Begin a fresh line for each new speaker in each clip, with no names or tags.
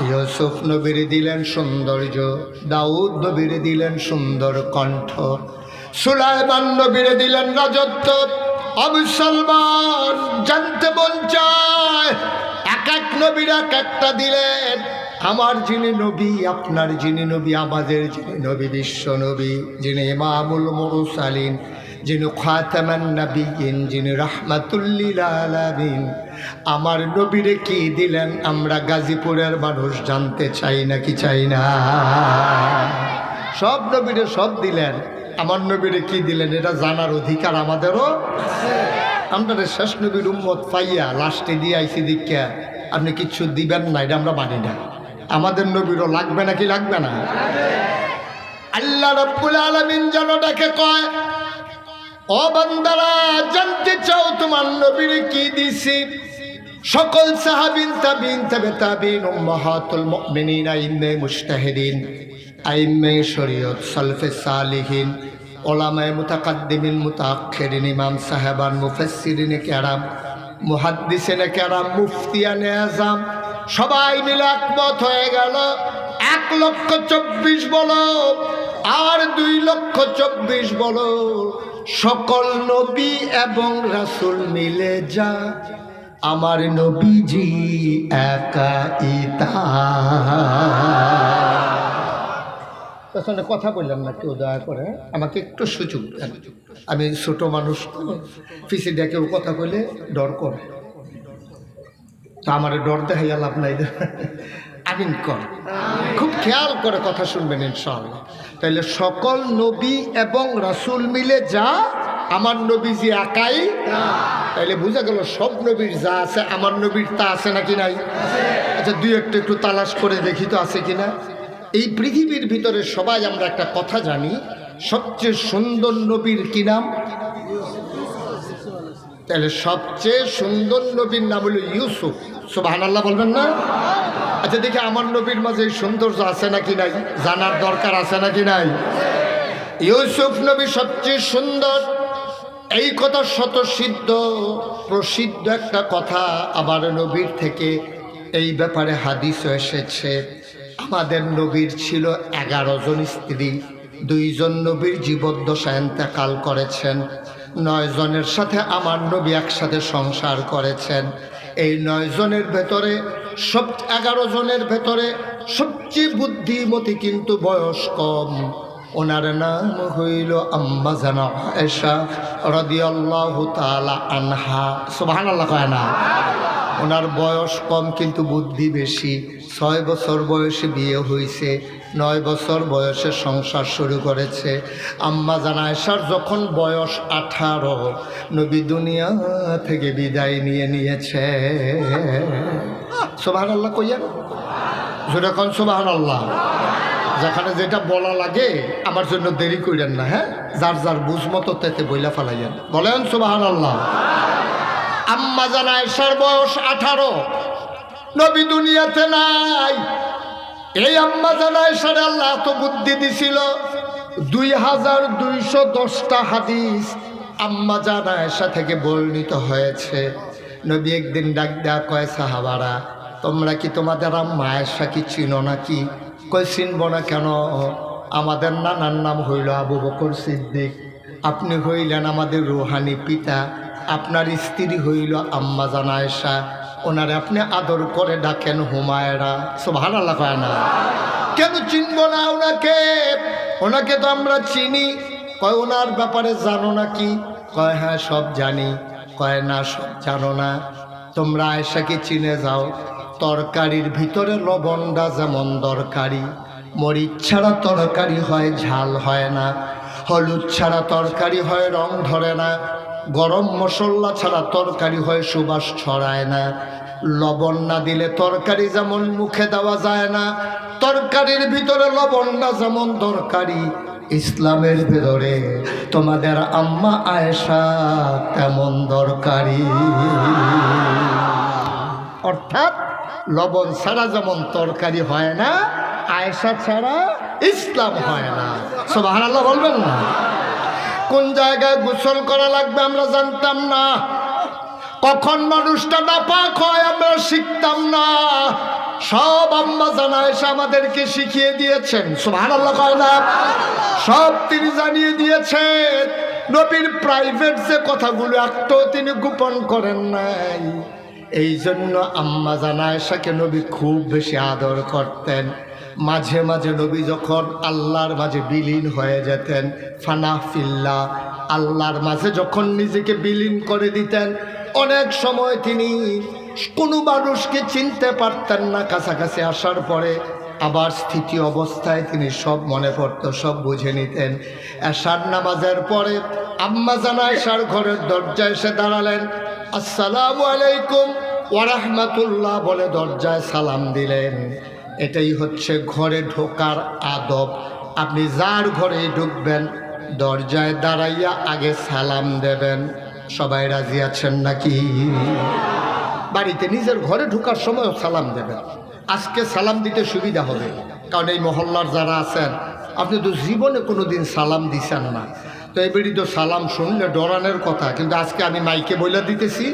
ইউসুফ নবীর দিলেন সৌন্দর্য, দাউদ নবীর দিলেন সুন্দর কণ্ঠ, সুলাইমান নবীর দিলেন রাজত্ব। আবু সালমান জানতে মন এক এক নবীর এক একটা দিলেন। আমার যিনি নবী, আপনার যিনি নবী, আমাদের যিনি নবী, বিশ্ব নবী, যিনি ইমামুল মুরসালিন। যিনি খাতামান যিনি রাহমাতুল্লিল আলামিন। আমার নবীরে কি দিলেন? আমরা গাজীপুরের মানুষ, জানতে চাই না কি চাই না? সব নবীরে সব দিলেন। আমার নবীরে কি দিলেন? এটা জানার অধিকার আমাদেরও আমরা শেষ নবীর উম্মত পাইয়া লাস্টে দিয়ে আইসি দীক্ষা আপনি কিচ্ছু দিবেন না, এটা আমরা মানি না। আমাদের নবীরও লাগবে নাকি লাগবে না? আল্লাহ রব্বুল আলমিন যেন ডাকে কয় ও বান্দারা, জানতে চাও তোমার নবীর কি দিছি? সকল সাহাবিন, তাবিন, তবে তাবিন, উম্মাহাতুল মুমিনিন, আইম্মে মুজতাহিদিন, আইম্মে শরীয়ত সালফে সালিহিন, ওলামায়ে মুতাকাদ্দিমিন, মুতাআখিরিন, ইমাম সাহেবান, মুফাসসিরিন কেরাম, মুহাদ্দিসিনে কেরাম মুফতিয়ানে আজম, সবাই মিলে একমত হয়ে গেল। এক লক্ষ চব্বিশ বলো আর দুই লক্ষ চব্বিশ বলো। সকল নবী এবং রাসুল মিলে যা। আমার নবীজি একা ইতা। কথা বললাম না কেউ দয়া করে আমাকে একটু সুযোগ আমি ছোট মানুষ পিছিয়ে দিয়ে কেউ কথা কইলে ডর করে। তো আমার ডর দেখাইয়া লাভ নাই। আমিন কর। খুব খেয়াল করে কথা শুনবেন ইনশাআল্লাহ। তাইলে সকল নবী এবং রাসূল মিলে যা, আমার নবীজি একাই, তাইলে বোঝা গেল সব নবীর যা আছে, আমার নবীর তা আছে নাকি নাই? আচ্ছা দুই একটু একটু তালাশ করে দেখি তো আছে কিনা। এই পৃথিবীর ভিতরে সবাই আমরা একটা কথা জানি, সবচেয়ে সুন্দর নবীর কি নাম? তাহলে সবচেয়ে সুন্দর নবীর নাম হলো ইউসুফ। সুবাহান আল্লাহ বলবেন না? আচ্ছা দেখি আমার নবীর মাঝে সৌন্দর্য আছে নাকি নাই? জানার দরকার আছে নাকি নাই? ইউসুফ নবী সবচেয়ে সুন্দর। এই কথা শত সিদ্ধ প্রসিদ্ধ একটা কথা আমার নবীর থেকে। এই ব্যাপারে হাদিস এসেছে। আমাদের নবীর ছিল এগারো জন স্ত্রী। দুইজন নবীর জীবদ্দশা এন্তেকাল করেছেন। নয় জনের সাথে আমার নবী একসাথে সংসার করেছেন। এই নয় জনের ভেতরে সব এগারো জনের ভেতরে সবচেয়ে বুদ্ধিমতী কিন্তু বয়স কম। ওনার নাম হইল আম্মা জানা তাআলা আনহা। কয় ওনার বয়স কম কিন্তু বুদ্ধি বেশি। ছয় বছর বয়সে বিয়ে হয়েছে নয় বছর বয়সে সংসার শুরু করেছে। আম্মা জানায়সার যখন বয়স আঠারো, নবী দুনিয়া থেকে বিদায় নিয়ে নিয়েছে। সোভান আল্লাহ কইয়া? যেরকম সোভান আল্লাহ যেখানে যেটা বলা লাগে, আমার জন্য দেরি করেন না হ্যাঁ? যার যার বুঝ মতো তেতে বইলা ফেলাইয়েন। বলেন সোভান আল্লাহ আম্মা জানায়সার বয়স আঠারো। নবী দুনিয়াতে নাই। এই আম্মা জানায়সার আল্লাহ এত বুদ্ধি দিছিল। দুই হাজার দুইশো দশটা হাদিস আম্মা জানায়সা থেকে বর্ণিত হয়েছে। নবী একদিন ডাক দেয়া কয়, সাহাবারা তোমরা কি তোমাদের মায়ের আয়েশা কি চিনো নাকি? কই, চিনব না কেন? আমাদের নানার নাম হইল আবু বকর সিদ্দিক। আপনি হইলেন আমাদের রুহানি পিতা। আপনার স্ত্রী হইল আম্মা জানায়সা ওনারে আপনি আদর করে ডাকেন হুমায়রা। সব ভালো লাগায় না। কেন চিনব না ওনাকে? ওনাকে তো আমরা চিনি। কয়, ওনার ব্যাপারে জানো না কি কয় হ্যাঁ সব জানি। কয়, না, সব জানো না। তোমরা আয়সাকে চিনে যাও। তরকারির ভিতরে লবণটা যেমন দরকারি, মরিচ ছাড়া তরকারি হয়, ঝাল হয় না। হলুদ ছাড়া তরকারি হয়, রং ধরে না। গরম মশলা ছাড়া তরকারি হয়, সুবাস ছড়ায় না। লবণ না দিলে তরকারি যেমন মুখে দেওয়া যায় না। তরকারির ভিতরে লবণ না যেমন দরকারি, ইসলামের ভেতরে তোমাদের আম্মা আয়েশা তেমন দরকারি। অর্থাৎ লবণ ছাড়া যেমন তরকারি হয় না, আয়েশা ছাড়া ইসলাম হয় না। সব আল্লাহ বলবেন না। কোন জায়গায় গোসল করা লাগবে আমরা জানতাম না। কখন মানুষটা না নাপাক হয় আমরা শিখতাম না। সব আম্মা জানা এসে আমাদেরকে শিখিয়ে দিয়েছেন। সুহান আল্লাহ কয় না। সব তিনি জানিয়ে দিয়েছেন। নবীর প্রাইভেট যে কথাগুলো একটাও তিনি গোপন করেন নাই। এই জন্য আম্মা জানা এসাকে নবী খুব বেশি আদর করতেন। মাঝে মাঝে নবী যখন আল্লাহর মাঝে বিলীন হয়ে যেতেন, ফানা ফিল্লা, আল্লাহর মাঝে যখন নিজেকে বিলীন করে দিতেন, অনেক সময় তিনি কোনো মানুষকে চিনতে পারতেন না কাছাকাছি আসার পরে। আবার স্থিতি অবস্থায় তিনি সব মনে পড়তো, সব বুঝে নিতেন। এশার নামাজের পরে আম্মা জানা এশার ঘরের দরজায় এসে দাঁড়ালেন। আসসালামু আলাইকুম। ওয়ারাহমাতুল্লাহ বলে দরজায় সালাম দিলেন। এটাই হচ্ছে ঘরে ঢোকার আদব। আপনি যার ঘরে ঢুকবেন, দরজায় দাঁড়াইয়া আগে সালাম দেবেন। সবাই রাজি আছেন নাকি? বাড়িতে নিজের ঘরে ঢোকার সময় সালাম দেবেন। আজকে সালাম দিতে সুবিধা হবে। কারণ এই মহল্লার যারা আছেন, আপনি তো জীবনে কোনো দিন সালাম দিছেন না। তো এবারই তো সালাম শুনলে ডরানের কথা, কিন্তু আজকে আমি মাইকে বইলা দিতেছি,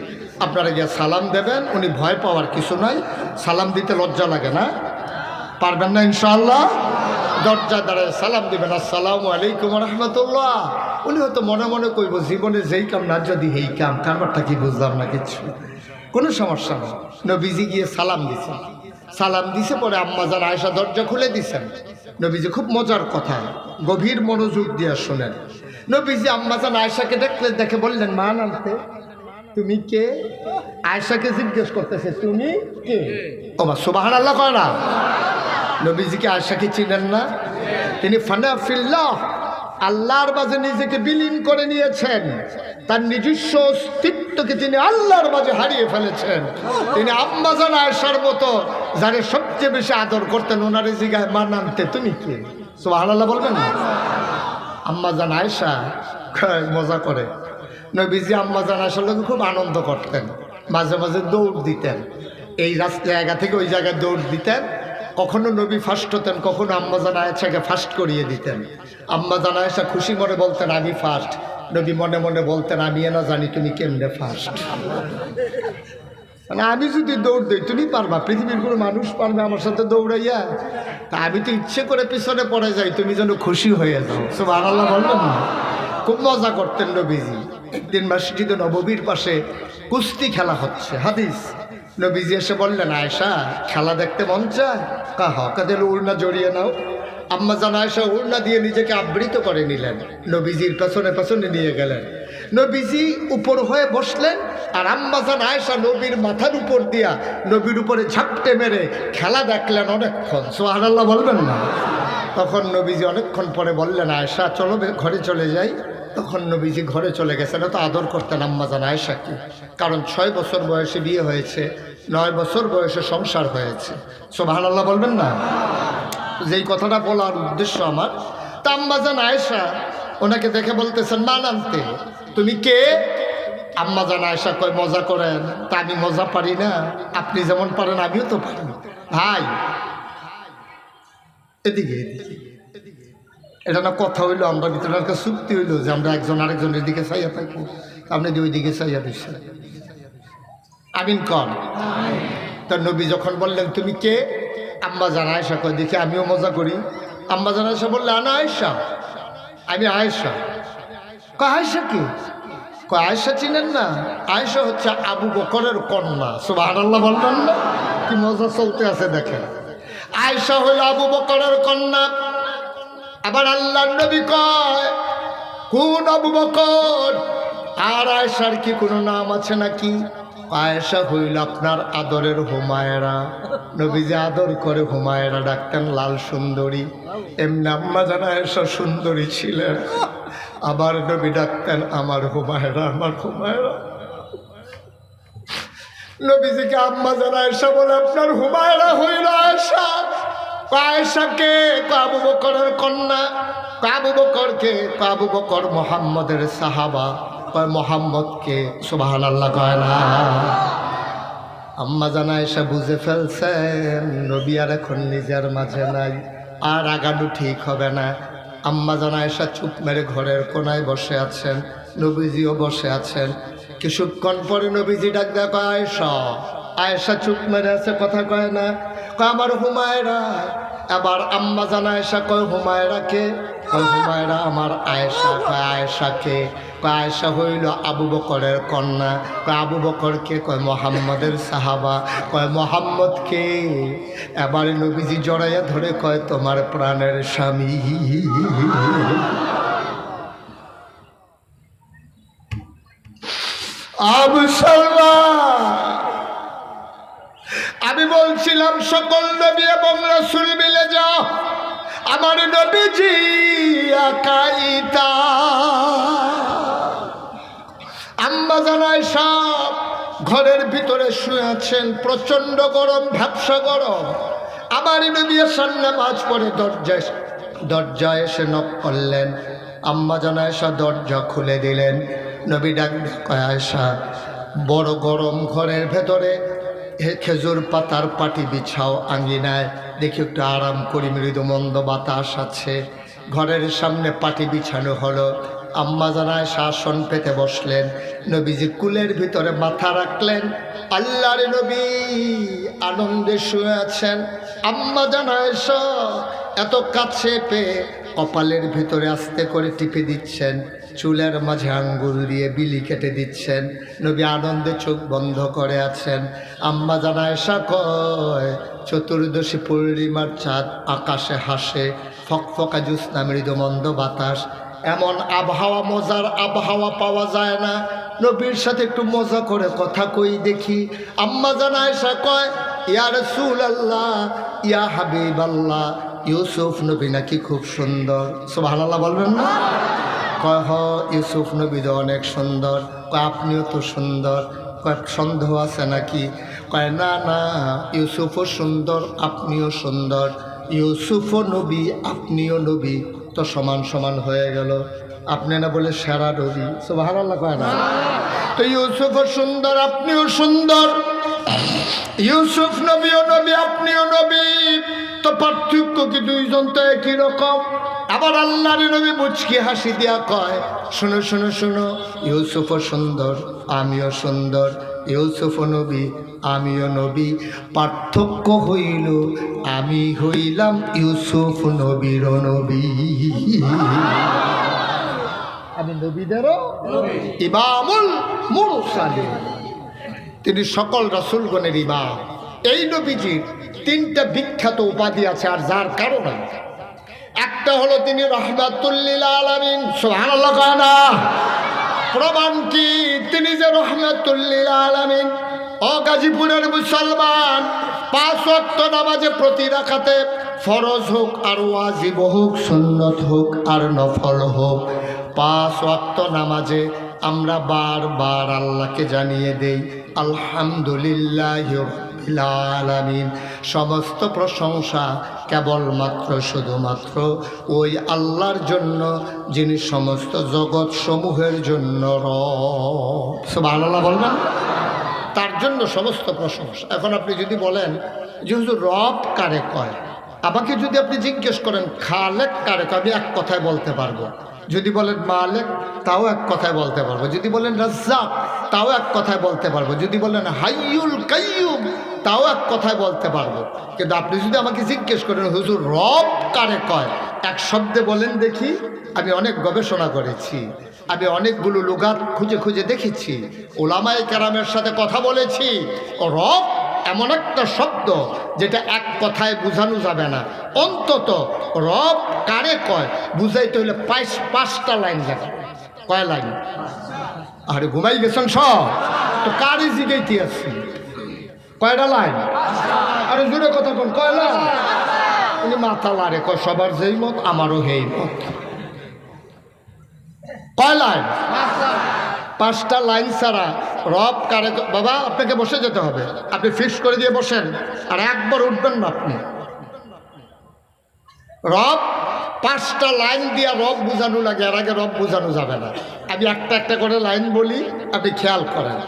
আপনারা গিয়ে সালাম দেবেন, উনি ভয় পাওয়ার কিছু নাই, সালাম দিতে লজ্জা লাগে না। পারবেন না ইনশাল্লাহ দরজা দাঁড়ায় সালাম দিবেন, আসসালামু আলাইকুম রহমতুল্লাহ। উনি হয়তো মনে মনে কইব, জীবনে যেই কাম না যদি এই কাম, কারবারটা কি বুঝলাম না কিছু? কোনো সমস্যা নেই। নবীজি গিয়ে সালাম দিছেন সালাম দিছে পরে আম্মাজান আয়সা দরজা খুলে দিছেন। নবীজি খুব মজার কথা, গভীর মনোযোগ দিয়ে শোনেন। নবীজি আম্মাজান আয়সাকে দেখলে, দেখে বললেন, মা নামতে তুমি কে? আয়সাকে জিজ্ঞেস করতেছে, তুমি কে? মা সুবাহান আল্লাহ কয় না? নবীজিকে আয়সাকে চিনেন না। তিনি ফানা ফিল্লাহ, আল্লাহর মাঝে নিজেকে বিলীন করে নিয়েছেন। তার নিজস্ব অস্তিত্বকে তিনি আল্লাহর মাঝে হারিয়ে ফেলেছেন। তিনি আম্মাজান আয়সার মতো, যারে সবচেয়ে বেশি আদর করতেন ওনারে জিগায়, মা নামতে তুমি কে? সুবাহান আল্লাহ বলবেন না? আম্মাজান আয়সা খুব মজা করে। নবীজি আম্মাজান আয়সার লোক খুব আনন্দ করতেন, মাঝে মাঝে দৌড় দিতেন। এই রাস্তা জায়গা থেকে ওই জায়গায় দৌড় দিতেন। কখনো নবী ফার্স্ট হতেন, কখনো আম্মাজান আয়েশাকে ফার্স্ট করিয়ে দিতেন। আম্মাজান আয়েশা খুশি মনে বলতেন, আমি ফার্স্ট নবী মনে মনে বলতেন, আমি না জানি তুমি কেমনে ফার্স্ট মানে আমি যদি দৌড় দিই, তুমি পারবা, পৃথিবীর কোনো মানুষ পারবে আমার সাথে দৌড়াইয়া? তা আমি তো ইচ্ছে করে পিছনে পড়ে যাই, তুমি যেন খুশি হয়ে যাও। সব আল্লাহ বলবেন না? খুব মজা করতেন নবীজি। একদিন মসজিদে নববীর পাশে কুস্তি খেলা হচ্ছে, হাদিস। নবীজি এসে বললেন আয়সা খেলা দেখতে মন চায়? কাহ, কাদের উড়না জড়িয়ে নাও। আম্মা জান আয়সা উড়না দিয়ে নিজেকে আবৃত করে নিলেন। নবীজির পেছনে পেছনে নিয়ে গেলেন। নবীজি উপর হয়ে বসলেন আর আম্মাজান আয়সা নবীর মাথার উপর দিয়া নবীর উপরে ঝাপটে মেরে খেলা দেখলেন অনেকক্ষণ। সোহান আল্লাহ বলবেন না? তখন নবীজি অনেকক্ষণ পরে বললেন আয়সা চলো ঘরে চলে যাই। তখন নবীজি ঘরে চলে গেছেন। তো আদর করতেন আম্মাজান আয়সাকে কারণ ছয় বছর বয়সে বিয়ে হয়েছে, নয় বছর বয়সে সংসার হয়েছে। সোহান আল্লাহ বলবেন না? যেই কথাটা বলার উদ্দেশ্য আমার। তা আম্মাজান আয়সা ওনাকে দেখে বলতেছেন মা নামতে তুমি কে? আম্মা জান আয়সা কয়, মজা করেন। তা আমি মজা পারি না। আপনি যেমন পারেন, আমিও তো পারি। ভাই। এদিকে এটা না কথা হইল, আমরা ভিতরে একটা চুক্তি হইল যে আমরা একজন আরেকজনের দিকে চাইয়া থাকব। আপনি ওই দিকে চাইয়া দিচ্ছেন আমিন কন। তার নবী যখন বললেন, তুমি কে? আম্মা জানা আয়সা কয়, দেখি, আমিও মজা করি। আম্মা জানা আয়সা বললে, আনা আয়সা আমি আয়সা আয়সা কি? আয়সা চিনেন না? আয়সা হচ্ছে আবু বকরের কন্যা। সুবাহ আল্লাহ বলবেন না? কি মজা চলতে আছে দেখেন। আয়সা হইল আবু বকরের কন্যা। আবার আল্লাহ নবী কয়, কোন আবু বকর? আর আয়সার কি কোনো নাম আছে নাকি? আয়েশা হইল আপনার আদরের হুমায়রা। নবীজি আদর করে হুমায়রা ডাকতেন, লাল সুন্দরী। এমনি আম্মা জানা আয়েশা সুন্দরী ছিলেন। আবার নবী ডাকতেন, আমার হুমায়রা আমার হুমায়রা। নবীজিকে আম্মা জানা আয়েশা বলে, আপনার হুমায়রা হইল আয়েশা। আয়েশাকে কাবু বকরের কন্যা। কাবু বকরকে কাবু বকর মোহাম্মদের সাহাবা। মোহাম্মদকে সুবাহান আল্লাহ কয় না। আম্মা জানা এসে বুঝে ফেলছেন, নবী আর এখন নিজের মাঝে নাই, আর আগানো ঠিক হবে না। আম্মা জানা এসা চুপ মেরে ঘরের কোনায় বসে আছেন, নবীজিও বসে আছেন। কিছুক্ষণ পরে নবীজি ডাক দেখো আয়সা আয়েশা চুপ মেরে আছে, কথা কয় না। কয়, আমার হুমায়রা। এবার আম্মা জানা এসা কয় হুমায়রাকে হুমায়রা আমার আয়েশা, কয় আয়েশাকে কয় আয়েশা হইল আবু বকরের কন্যা। কয় আবু বকরকে কয় মোহাম্মদের সাহাবা। কয় মোহাম্মদকে এবারে নবীজি জড়াইয়া ধরে কয়, তোমার প্রাণের স্বামী। আবু সালমা আমি বলছিলাম, সকল নবী এবং রসুল মিলে যাও। আমার নবীজি একাইতা আম্মা জানায় সব ঘরের ভিতরে শুয়ে আছেন, প্রচণ্ড গরম, ভ্যাবসা গরম। আমার নবী সামনে মাছ পরে দরজায় দরজায় এসে নক করলেন। আম্মা জানায়সা দরজা খুলে দিলেন। নবী ডাক কয় বড় গরম ঘরের ভেতরে খেজুর পাতার পাটি বিছাও আঙ্গিনায় দেখি একটু আরাম করি, মৃদু মন্দ বাতাস আছে। ঘরের সামনে পাটি বিছানো হলো। আম্মা জানায় শাসন পেতে বসলেন। নবীজি কুলের ভিতরে মাথা রাখলেন। আল্লাহর নবী আনন্দে শুয়ে আছেন। আম্মা জানায় এত কাছে পেয়ে কপালের ভিতরে আস্তে করে টিপে দিচ্ছেন। চুলের মাঝে আঙ্গুল দিয়ে বিলি কেটে দিচ্ছেন। নবী আনন্দে চোখ বন্ধ করে আছেন। আম্মা জানায় কয়, চতুর্দশী পূর্ণিমার চাঁদ আকাশে হাসে, ফকফকা জ্যোৎস্না মৃদু মন্দ বাতাস। এমন আবহাওয়া, মজার আবহাওয়া পাওয়া যায় না। নবীর সাথে একটু মজা করে কথা কই দেখি। আম্মা জানায় কয়, ইয়া রসুল আল্লাহ ইয়া হাবিব আল্লাহ ইউসুফ নবী নাকি খুব সুন্দর। সুবহানাল্লাহ বলবেন না? কয় হ ইউসুফ নবী তো অনেক সুন্দর। কয়, আপনিও তো সুন্দর। কয়, সন্দেহ আছে নাকি? কয়, না না, ইউসুফও সুন্দর, আপনিও সুন্দর। ইউসুফও নবী, আপনিও নবী। তো সমান সমান হয়ে গেল। আপনি না বলে সেরা নবী। সুবহানাল্লাহ কয় না? তো ইউসুফও সুন্দর, আপনিও সুন্দর। ইউসুফ নবীও নবী, আপনিও নবী। তো পার্থক্য কি দুইজন তো একই রকম? আবার আল্লাহর নবী মুচকি হাসি দিয়া কয়, শুনো শুনো শুনো, ইউসুফও সুন্দর, আমিও সুন্দর, ইউসুফ নবী, আমিও নবী, পার্থক্য হইল, আমি হইলাম ইউসুফ নবীর নবী। আমি নবীদেরও ইমামুল মুরসালিন। তিনি সকল রসুলগণের ইমাম। এই নবীজির তিনটা বিখ্যাত উপাধি আছে আর যার কারণে একটা হলো তিনি রহমাতুল্লিল আলমিন। কানা প্রমাণ কি? তিনি যে রহমাতুল্লিল আলমিন। ও গাজীপুরের মুসলমান, পাঁচ অক্ত নামাজে প্রতি রাখাতে ফরজ হোক আর ওয়াজিব হোক, সুন্নত হোক আর নফল হোক, পাঁচ অক্ত নামাজে আমরা বারবার আল্লাহকে জানিয়ে দেই, আলহামদুলিল্লাহ আলামিন। সমস্ত প্রশংসা কেবলমাত্র, শুধুমাত্র ওই আল্লাহর জন্য, যিনি সমস্ত জগৎ সমূহের জন্য রব। আল্লাহ বলবেন? তার জন্য সমস্ত প্রশংসা। এখন আপনি যদি বলেন, যে হুজুর রব কারে কয়? আমাকে যদি আপনি জিজ্ঞেস করেন, খালেক কারে কয়, আমি এক কথায় বলতে পারব। যদি বলেন মালেক, তাও এক কথায় বলতে পারব। যদি বলেন রাজ্জাক, তাও এক কথায় বলতে পারব। যদি বলেন হাইয়ুল কাইয়ুম, তাও এক কথায় বলতে পারব। কিন্তু আপনি যদি আমাকে জিজ্ঞেস করেন, হুজুর, রব কারে কয়? এক শব্দে বলেন দেখি, আমি অনেক গবেষণা করেছি, আমি অনেকগুলো লুগাত খুঁজে খুঁজে দেখেছি, ওলামায় কেরামের সাথে কথা বলেছি ও রব এমন একটা শব্দ যেটা এক কথায় বোঝানো যাবে না। অন্তত রব কারে কয়? বুঝাইতে হলে পাঁচ পাঁচটা লাইন লাগে কয় লাইন? আরে ঘুমাই গেছেন সব। তো কারই জিগাইতে আসছি কয়টা লাইন? আরে জোরে কথা কোন, কয় লাইন? উনি মাথা লারে কয়, সবার যেই মত, আমারও হেই মত। কয় লাইন? পাঁচটা লাইন ছাড়া রব কারে বাবা, আপনাকে বসে যেতে হবে। আপনি ফিক্স করে দিয়ে বসেন, আর একবার উঠবেন না আপনি। রব, পাঁচটা লাইন দিয়া রব বোঝানো লাগে আর আগে রব বোঝানো যাবে না। আমি একটা একটা করে লাইন বলি, আপনি খেয়াল করেন।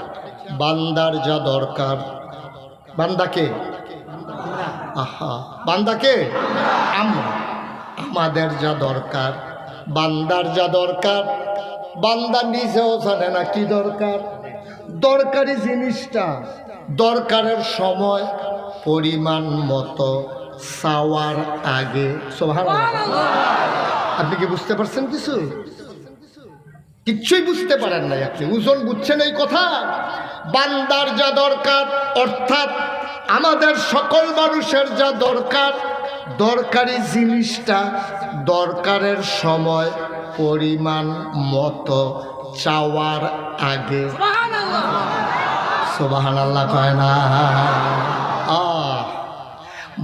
বান্দার যা দরকার। বান্দাকে আহা বান্দাকে আমরা আমাদের যা দরকার, বান্দার যা দরকার বান্দা নিজেও জানে না কি দরকার। দরকারি জিনিসটা, দরকারের সময়, পরিমাণ মতো চাওয়ার আগে। আপনি কি বুঝতে পারছেন কিছু? কিচ্ছুই বুঝতে পারেন নাই আপনি। ওজন বুঝছেন এই কথা? বান্দার যা দরকার, অর্থাৎ আমাদের সকল মানুষের যা দরকার দরকারি জিনিসটা দরকারের সময় পরিমাণ মতো চাওয়ার আগে। সোবাহান আল্লাহ কয় না।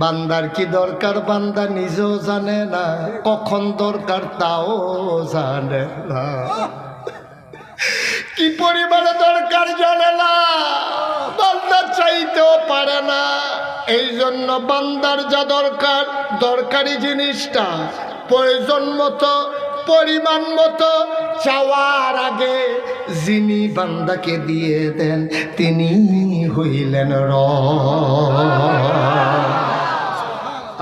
বান্দার কি দরকার? বান্দা নিজেও জানে না কখন দরকার তাও জানে না। কি পরিমাণে দরকার জানে না বান্দা চাইতেও পারে না। এই জন্য বান্দার যা দরকার, দরকারি জিনিসটা, প্রয়োজন মতো, পরিমাণ মতো চাওয়ার আগে যিনি বান্দাকে দিয়ে দেন তিনি হইলেন র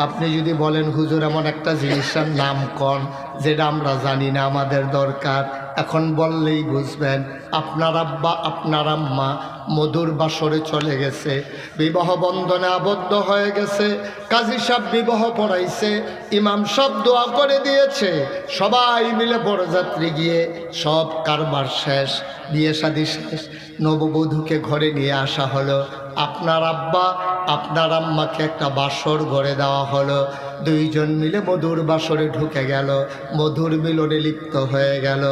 আপনি যদি বলেন, হুজুর, এমন একটা জিনিসের নাম কন যেটা আমরা জানি না, আমাদের দরকার। এখন বললেই বুঝবেন, আপনার আব্বা, আপনার আম্মা মধুর বাসরে চলে গেছে, বিবাহ বন্ধনে আবদ্ধ হয়ে গেছে, কাজী সাহেব বিবাহ পড়াইছে, ইমাম সব দোয়া করে দিয়েছে, সবাই মিলে বড়যাত্রী গিয়ে সব কারবার শেষ, বিয়ে শাদি শেষ। নববধূকে ঘরে নিয়ে আসা হলো আপনার আব্বা, আপনার আম্মাকে একটা বাসর ঘরে দেওয়া হলো। দুইজন মিলে মধুর বাসরে ঢুকে গেল। মধুর মিলনে লিপ্ত হয়ে গেল।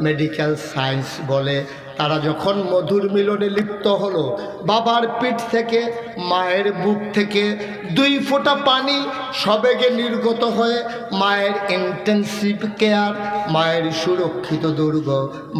মেডিকেল সায়েন্স বলে, তারা যখন মধুর মিলনে লিপ্ত হলো, বাবার পিঠ থেকে, মায়ের বুক থেকে দুই ফোঁটা পানি সবেগে নির্গত হয়ে মায়ের ইন্টেন্সিভ কেয়ার মায়ের সুরক্ষিত দুর্গ,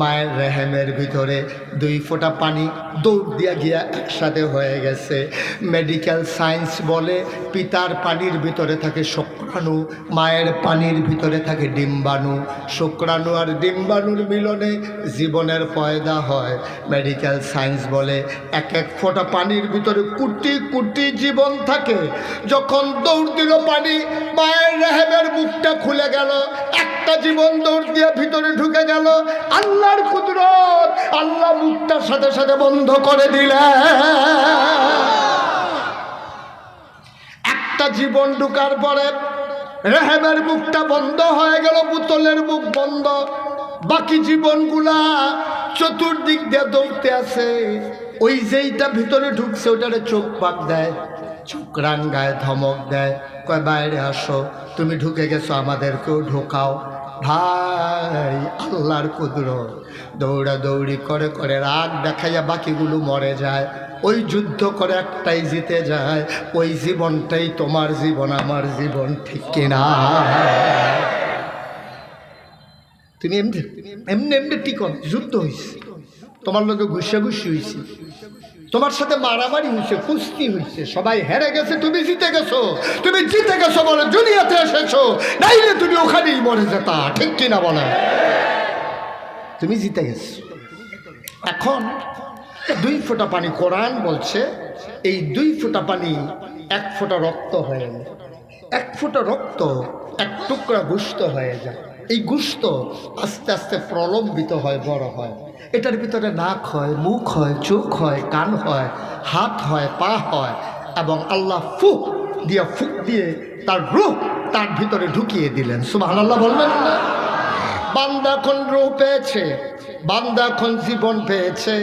মায়ের রেহেমের ভিতরে দুই ফোঁটা পানি দৌড় দিয়া গিয়া একসাথে হয়ে গেছে। মেডিকেল সায়েন্স বলে পিতার পানির ভিতরে থাকে শুক্রাণু, মায়ের পানির ভিতরে থাকে ডিম্বাণু। শুক্রাণু আর ডিম্বাণুর মিলনে জীবনের পয়দা হয়। মেডিকেল সায়েন্স বলে এক এক ফোঁটা পানির ভিতরে কোটি কোটি জীবন থাকে। যখন দৌড় দিল পানি, মায়ের রেহেমের মুখটা খুলে গেল, একটা জীবন দৌড় দিয়ে ভিতরে ঢুকে গেল। আল্লাহর কুদরত। আল্লাহ মুখটার সাথে সাথে বন্ধ করে দিলেন একটা জীবন ঢুকার পরে রেহেমের মুখটা বন্ধ হয়ে গেল বোতলের মুখ বন্ধ। বাকি জীবনগুলা চতুর্দিক দিয়ে দৌড়তে আছে। ওই যেইটা ভিতরে ঢুকছে ওটারে চোখ পাক দেয়, চোখ রাঙ্গায় ধমক দেয়। কয়, বাইরে আসো, তুমি ঢুকে গেছো, আমাদেরকেও ঢোকাও। ভাই, আল্লাহর কুদরত। দৌড়া দৌড়ি করে করে রাগ দেখাইয়া বাকিগুলো মরে যায়। ওই যুদ্ধ করে একটাই জিতে যায়। ওই জীবনটাই তোমার জীবন, আমার জীবন, ঠিক কিনা? তুমি এমনি এমনি এমনি টিকন যুদ্ধ হয়েছে তোমার লোকে ঘুষাঘুষি হয়েছে তোমার সাথে মারামারি হয়েছে কুস্তি হয়েছে সবাই হেরে গেছে, তুমি জিতে গেছো, তুমি জিতে গেছো বলে দুনিয়াতে এসেছ, নাইলে তুমি ওখানেই মরে যেতা, ঠিক কিনা বলে? তুমি জিতে গেছো। এখন দুই ফোঁটা পানি কোরআন বলছে, এই দুই ফোঁটা পানি এক ফোঁটা রক্ত হয়ে এক ফোঁটা রক্ত এক টুকরা গুস্ত হয়ে যায়। এই গুস্ত আস্তে আস্তে প্রলম্বিত হয়, বড় হয়। এটার ভিতরে নাক হয়, মুখ হয়, চোখ হয়, কান হয়, হাত হয়, পা হয় এবং আল্লাহ ফুক দিয়ে ফুক দিয়ে তার রূপ তার ভিতরে ঢুকিয়ে দিলেন। সুবাহ আল্লাহ বলবেন না? বান্দা এখন রূপ পেয়েছে? বান্দা এখন জীবন পেয়েছে?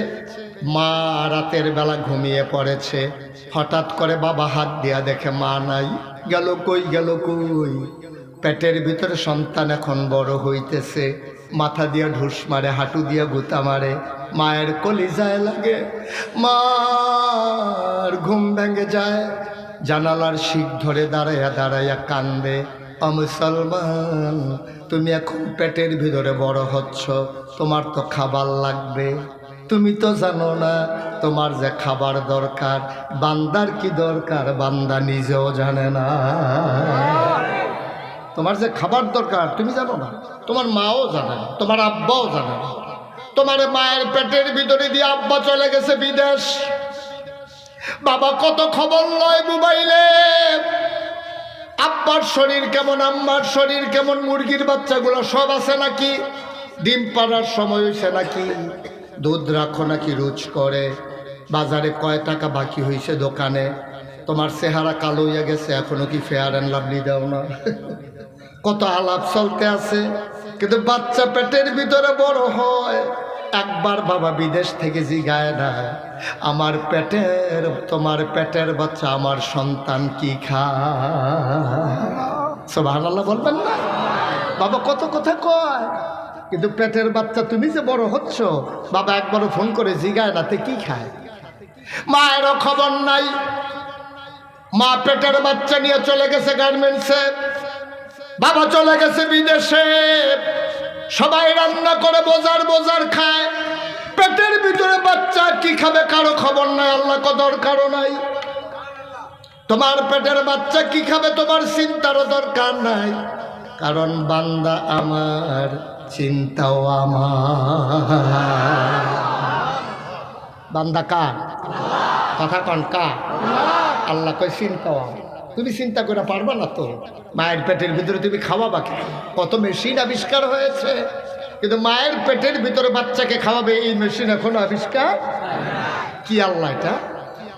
মা রাতের বেলা ঘুমিয়ে পড়েছে। হঠাৎ করে বাবা হাত দিয়া দেখে, মা নাই, গেল কই গেল কই? পেটের ভিতরে সন্তান এখন বড় হইতেছে। মাথা দিয়া ঢুস মারে, হাঁটু দিয়া গুতা মারে। মায়ের কলিজায় লাগে, মার ঘুম ভেঙে যায়। জানালার শিখ ধরে দাঁড়াইয়া দাঁড়াইয়া কান্দে মুসলমান, তুমি এখন পেটের ভিতরে বড় হচ্ছ, তোমার তো খাবার লাগবে। তুমি তো জানো না, তোমার যে খাবার দরকার, বান্দার কি দরকার, বান্দা নিজেও জানে না। তোমার যে খাবার দরকার, তুমি জানো না। তোমার মাও জানে না, তোমার আব্বাও জানে না। তোমার মায়ের পেটের ভিতরে দিয়ে আব্বা চলে গেছে বিদেশ। বাবা কত খবর লয় মোবাইলে? আব্বার শরীর কেমন, আম্মার শরীর কেমন, মুরগির বাচ্চাগুলো সব আছে নাকি? ডিম পাড়ার সময় হয়েছে নাকি? দুধ রাখো নাকি রোজ করে? বাজারে কয় টাকা বাকি হয়েছে দোকানে? তোমার চেহারা কালো হইয়া গেছে, এখনও কি ফেয়ার অ্যান্ড লাভলি দাও না? কত আলাপ চলতে আছে, কিন্তু বাচ্চা পেটের ভিতরে বড় হয়। একবার বাবা বিদেশ থেকে জিগায় না, আমার পেটের, তোমার পেটের বাচ্চা, আমার সন্তান কি সোভান আল্লাহ বলবেন না। বাবা কত কথা কয়, কিন্তু পেটের বাচ্চা তুমি যে বড় হচ্ছ, বাবা একবারও ফোন করে জিগায় না, তে কি খায়? মায়েরও খবর নাই। মা পেটের বাচ্চা নিয়ে চলে গেছে গার্মেন্টসে। বাবা চলে গেছে বিদেশে। সবাই রান্না করে বোজার বোজার খায়। পেটের ভিতরে বাচ্চা কি খাবে কারও খবর নাই, আল্লাহ কদর কারও নাই। তোমার পেটের বাচ্চা কি খাবে তোমার চিন্তারও দরকার নাই। কারণ বান্দা আমার, চিন্তাও আমার। বান্দা কার? কথা কন কার? আল্লাহ কয় চিন্তাও আমার। তুমি চিন্তা করে পারবা না তো। মায়ের পেটের ভিতরে তুমি খাওয়াবা কি? কত মেশিন আবিষ্কার হয়েছে, কিন্তু মায়ের পেটের ভিতরে বাচ্চাকে খাওয়াবে এই মেশিন এখন আবিষ্কার? কি আল্লাহ এটা?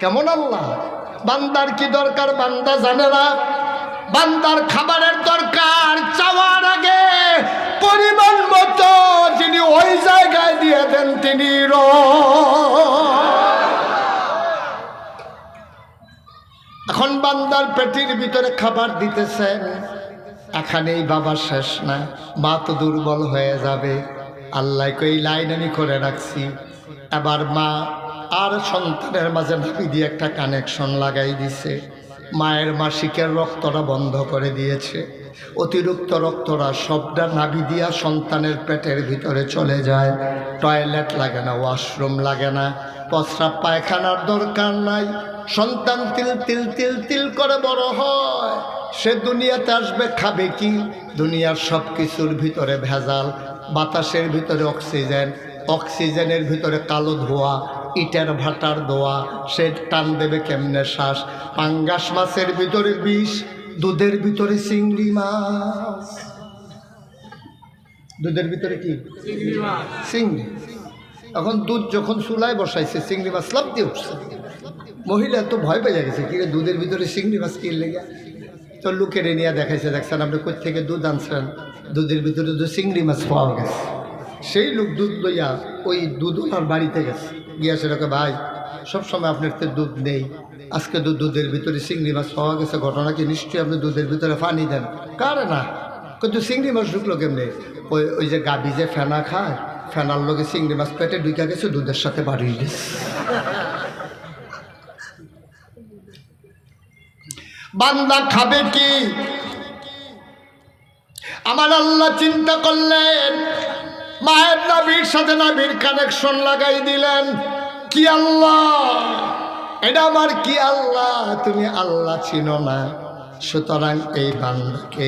কেমন আল্লাহ? বান্দার কি দরকার? বান্দা জানে না। বান্দার খাবারের দরকার চাওয়ার আগে পরিমাণ মতো যিনি ওই জায়গায় দিয়ে দেন, তিনি র এখন বান্দার পেটির ভিতরে খাবার দিতেছেন এখানেই বাবা শেষ না। মা তো দুর্বল হয়ে যাবে। আল্লাহ কই লাইন আমি করে রাখছি। এবার মা আর সন্তানের মাঝে নাপি দিয়ে একটা কানেকশন লাগাই দিছে। মায়ের মাসিকের রক্তটা বন্ধ করে দিয়েছে। অতিরিক্ত রক্তরা সবটা নাভি দিয়া সন্তানের পেটের ভিতরে চলে যায়। টয়লেট লাগে না ওয়াশরুম লাগে না। প্রস্রাব পায়খানার দরকার নাই। সন্তান তিল তিল তিল তিল করে বড় হয়। সে দুনিয়াতে আসবে খাবে কি? দুনিয়ার সব কিছুর ভিতরে ভেজাল বাতাসের ভিতরে অক্সিজেন অক্সিজেনের ভিতরে কালো ধোয়া ইটের ভাটার দোয়া সে টান দেবে কেমনে শ্বাস? পাঙ্গাস মাছের ভিতরে বিষ দুধের ভিতরে চিংড়ি মাছ। দুধের ভিতরে কি? চিংড়ি এখন দুধ যখন চুলায় বসাইছে চিংড়ি মাছ লাভ দিয়ে উঠছে। মহিলা তো ভয় পেয়ে গেছে, কি দুধের ভিতরে চিংড়ি মাছ কি লেগে? তো লোকের নিয়ে দেখাইছে, দেখছেন আপনি থেকে দুধ আনছেন? দুধের ভিতরে তো চিংড়ি মাছ পাওয়া গেছে। সেই লোক দুধ লইয়া ওই দুধ ওনার বাড়িতে গেছে। গিয়া সেটাকে ভাই, সবসময় আপনার তো দুধ নেই। আজকে তো দুধের ভিতরে চিংড়ি মাছ পাওয়া গেছে। ঘটনা কি? নিশ্চয়ই আপনি দুধের ভিতরে পানি দেন। কারে না? কিন্তু চিংড়ি মাছ ঢুকলো কেমনি? ওই ওই যে গাবি যে ফেনা খায়, ফেনার লোকে চিংড়ি মাছ পেটে ঢুকে গেছে, দুধের সাথে বাড়িয়ে গেছে। বান্দা খাবে কি? আমার আল্লাহ চিন্তা করলেন, মায়ের নাবির সাথে নাবির কানেকশন লাগাই দিলেন। কি আল্লাহ? এটা আমার কি আল্লাহ? তুমি আল্লাহ চিনো না। সুতরাং এই বান্দাকে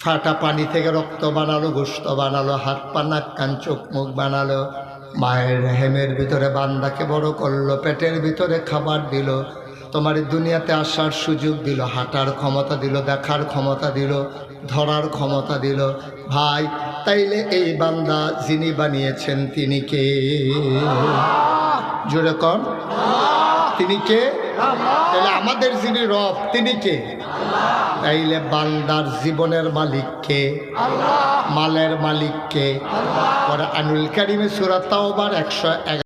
ফাটা পানি থেকে রক্ত বানালো, গোস্ত বানালো, হাত পা, নাক, কান, চোখ, মুখ বানালো। মায়ের হেমের ভিতরে বান্দাকে বড় করল, পেটের ভিতরে খাবার দিল। তোমার দুনিয়াতে আসার সুযোগ দিল, হাঁটার ক্ষমতা দিল, দেখার ক্ষমতা দিল, ধরার ক্ষমতা দিল। ভাই, তাইলে এই বান্দা যিনি বানিয়েছেন তিনি কে? জোরে কন। তিনি কে? তাহলে আমাদের যিনি রব, তিনি কে? তাইলে বান্দার জীবনের মালিক কে? মালের মালিক কে? পরে আনুল কারিমে সুরাতাও বার একশো